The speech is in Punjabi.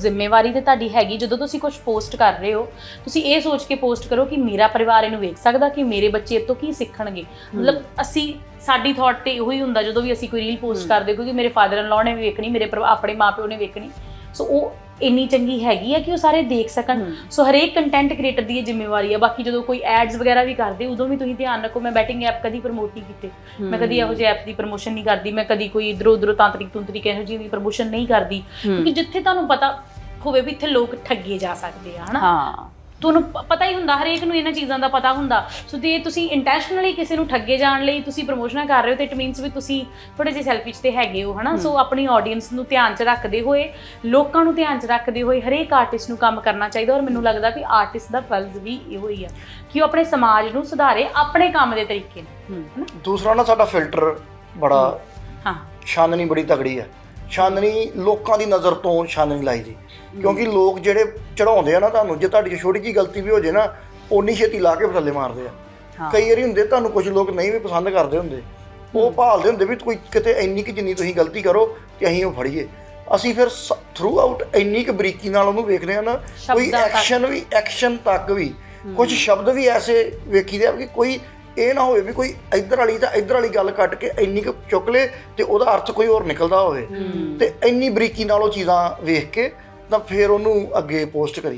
ਜ਼ਿੰਮੇਵਾਰੀ ਤੇ ਤੁਹਾਡੀ ਹੈਗੀ ਜਦੋਂ ਤੁਸੀਂ ਕੁਝ ਪੋਸਟ ਕਰ ਰਹੇ ਹੋ ਤੁਸੀਂ ਇਹ ਸੋਚ ਕੇ ਪੋਸਟ ਕਰੋ ਕਿ ਮੇਰਾ ਪਰਿਵਾਰ ਇਹਨੂੰ ਵੇਖ ਸਕਦਾ ਕਿ ਮੇਰੇ ਬੱਚੇ ਇਹ ਤੋਂ ਕੀ ਸਿੱਖਣਗੇ। ਮਤਲਬ ਅਸੀਂ ਸਾਡੀ ਥਾਟ ਤੇ ਇਹੋ ਹੀ ਹੁੰਦਾ ਜਦੋਂ ਵੀ ਅਸੀਂ ਕੋਈ ਰੀਲ ਪੋਸਟ ਕਰਦੇ ਕਿਉਂਕਿ ਮੇਰੇ ਫਾਦਰ ਇਨ ਲਾਅ ਨੇ ਵੀ ਵੇਖਣੀ ਮੇਰੇ ਪਰਿਵਾ- ਆਪਣੇ ਮਾਪਿਓ ਨੇ ਵੇਖਣੀ। ਸੋ ਉਹ ਇੰਨੀ ਚੰਗੀ ਹੈਗੀ ਆ ਕਿ ਉਹ ਸਾਰੇ ਦੇਖ ਸਕਣ। ਸੋ ਹਰੇਕ ਕੰਟੈਂਟ ਕ੍ਰੀਏਟਰ ਦੀ ਇਹ ਜ਼ਿੰਮੇਵਾਰੀ ਆ। ਬਾਕੀ ਜਦੋਂ ਕੋਈ ਐਡਸ ਵਗੈਰਾ ਵੀ ਕਰਦੇ ਉਦੋਂ ਵੀ ਤੁਸੀਂ ਧਿਆਨ ਰੱਖੋ ਮੈਂ ਬੈਟਿੰਗ ਐਪ ਕਦੀ ਪ੍ਰਮੋਟ ਨਹੀਂ ਕੀਤੇ। ਮੈਂ ਕਦੀ ਇਹੋ ਜਿਹੇ ਐਪ ਦੀ ਪ੍ਰਮੋਸ਼ਨ ਨਹੀਂ ਕਰਦੀ। ਮੈਂ ਕਦੀ ਕੋਈ ਇਧਰੋਂ ਉਧਰੋਂ ਤਾਂਤਰਿਕ ਤੁੰਤਰਿਕ ਇਹੋ ਜਿਹੀ ਦੀ ਪ੍ਰਮੋਸ਼ਨ ਨਹੀਂ ਕਰਦੀ। ਕਿਉਂਕਿ ਜਿੱਥੇ ਤੁਹਾਨੂੰ ਪਤਾ ਹੋਵੇ ਵੀ ਇੱਥੇ ਲੋਕ ਠੱਗੇ ਜਾ ਸਕਦੇ ਆ ਹਨਾ? ਹਾਂ। ਤੁਹਾਨੂੰ ਪ- ਪਤਾ ਹੀ ਹੁੰਦਾ ਹਰੇਕ ਨੂੰ ਇਹਨਾਂ ਚੀਜ਼ਾਂ ਦਾ ਪਤਾ ਹੁੰਦਾ। ਸੋ ਜੇ ਤੁਸੀਂ ਇੰਟੈਂਸ਼ਨਲੀ ਕਿਸੇ ਨੂੰ ਠੱਗੇ ਜਾਣ ਲਈ ਤੁਸੀਂ ਪ੍ਰਮੋਸ਼ਨਾਂ ਕਰ ਰਹੇ ਹੋ ਤੇ ਇਟ ਮੀਨਸ ਵੀ ਤੁਸੀਂ ਥੋੜੇ ਜਿਹੇ ਸੈਲਫਿਸ਼ ਤੇ ਹੈਗੇ ਹੋ ਹਨਾ? ਸੋ ਆਪਣੀ ਆਡੀਅנס ਨੂੰ ਧਿਆਨ 'ਚ ਰੱਖਦੇ ਹੋਏ ਲੋਕਾਂ ਨੂੰ ਧਿਆਨ 'ਚ ਰੱਖਦੇ ਹੋਏ ਹਰੇਕ ਆਰਟਿਸਟ ਨੂੰ ਕੰਮ ਕਰਨਾ ਚਾਹੀਦਾ ਔਰ ਮੈਨੂੰ ਲੱਗਦਾ ਵੀ ਆਰਟਿਸਟ ਦਾ ਫਰਜ਼ ਵੀ ਇਹੋ ਹੀ ਆ ਕਿ ਉਹ ਆਪਣੇ ਸਮਾਜ ਨੂੰ ਸੁਧਾਰੇ ਆਪਣੇ ਕੰਮ ਦੇ ਤਰੀਕੇ ਨਾਲ ਹਨਾ? ਦੂਸਰਾ ਨਾ ਸਾਡਾ ਫਿਲਟਰ ਬੜਾ ਹਾਂ। ਛਾਨਣੀ ਬੜੀ ਤਗੜੀ ਹੈ ਛਾਨਣੀ ਲੋਕਾਂ ਦੀ ਨਜ਼ਰ ਤੋਂ ਛਾਨਣੀ ਲਾਈ ਦੀ ਕਿਉਂਕਿ ਲੋਕ ਜਿਹੜੇ ਚੜਾਉਂਦੇ ਆ ਨਾ ਤੁਹਾਨੂੰ ਜੇ ਤੁਹਾਡੀ ਛੋਟੀ ਜੀ ਗਲਤੀ ਵੀ ਹੋ ਜੇ ਨਾ ਓਨੀ ਛੇਤੀ ਲਾ ਕੇ ਥੱਲੇ ਮਾਰਦੇ ਆ। ਹਾਂ। ਕਈ ਵਾਰੀ ਹੁੰਦੇ ਤੁਹਾਨੂੰ ਕੁਝ ਲੋਕ ਨਹੀਂ ਵੀ ਪਸੰਦ ਕਰਦੇ ਹੁੰਦੇ। ਉਹ ਭਾਲਦੇ ਹੁੰਦੇ ਵੀ ਕੋਈ ਕਿਤੇ ਇੰਨੀ ਕਿ ਜਿੰਨੀ ਤੁਸੀਂ ਗਲਤੀ ਕਰੋ ਤੇ ਅਸੀਂ ਉਹ ਫੜੀਏ। ਅਸੀਂ ਫਿਰ ਥਰੂ ਆਊਟ ਇੰਨੀ ਕੁ ਬਰੀਕੀ ਨਾਲ ਉਹਨੂੰ ਵੇਖਦੇ ਆ ਨਾ ਕੋਈ। ਐਕਸ਼ਨ ਵੀ ਐਕਸ਼ਨ ਤੱਕ ਵੀ ਕੁਝ ਸ਼ਬਦ ਵੀ ਐਸੇ ਵੇਖੀਦੇ ਆ ਕਿ ਕੋਈ ਇਹ ਨਾ ਹੋਵੇ ਵੀ ਕੋਈ ਇੱਧਰ ਵਾਲੀ ਤਾਂ ਇੱਧਰ ਵਾਲੀ ਗੱਲ ਕੱਟ ਕੇ ਇੰਨੀ ਕੁ ਚੁੱਕ ਲੇ ਤੇ ਉਹਦਾ ਅਰਥ ਕੋਈ ਹੋਰ ਨਿਕਲਦਾ ਹੋਵੇ ਤੇ ਇੰਨੀ ਬਰੀਕੀ ਨਾਲ ਉਹ ਚੀਜ਼ਾਂ ਵੇਖ ਕੇ ਤਾਂ ਫਿਰ ਉਹਨੂੰ ਅੱਗੇ ਪੋਸਟ ਕਰੀ